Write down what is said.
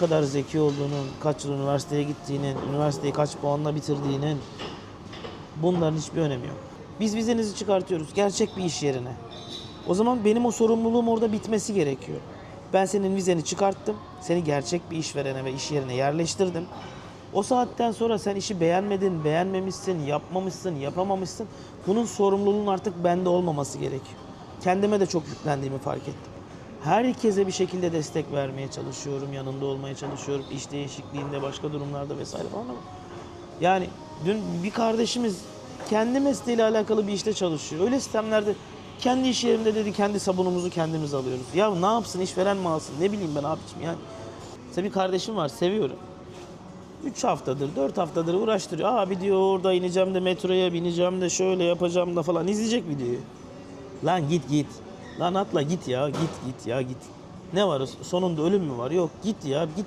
kadar zeki olduğunun, kaç yıl üniversiteye gittiğinin, üniversiteyi kaç puanla bitirdiğinin bunların hiçbir önemi yok. Biz vizenizi çıkartıyoruz gerçek bir iş yerine. O zaman benim o sorumluluğum orada bitmesi gerekiyor. Ben senin vizeni çıkarttım. Seni gerçek bir işverene ve iş yerine yerleştirdim. O saatten sonra sen işi beğenmedin, beğenmemişsin, yapmamışsın, yapamamışsın. Bunun sorumluluğun artık bende olmaması gerekiyor. Kendime de çok yüklendiğimi fark ettim. Herkese bir şekilde destek vermeye çalışıyorum, yanında olmaya çalışıyorum. İş değişikliğinde, başka durumlarda vesaire falan ama yani dün bir kardeşimiz kendi mesleğiyle alakalı bir işte çalışıyor. Öyle sistemlerde kendi iş yerimde dedi kendi sabunumuzu kendimiz alıyoruz. Ya ne yapsın işveren mi alsın ne bileyim ben abiciğim yani. Mesela bir kardeşim var seviyorum. 3 haftadır 4 haftadır uğraştırıyor. Abi diyor orada ineceğim de metroya bineceğim de şöyle yapacağım da falan izleyecek videoyu. Lan git git. Lan atla git ya git git ya git. Ne var sonunda ölüm mü var? Yok git ya git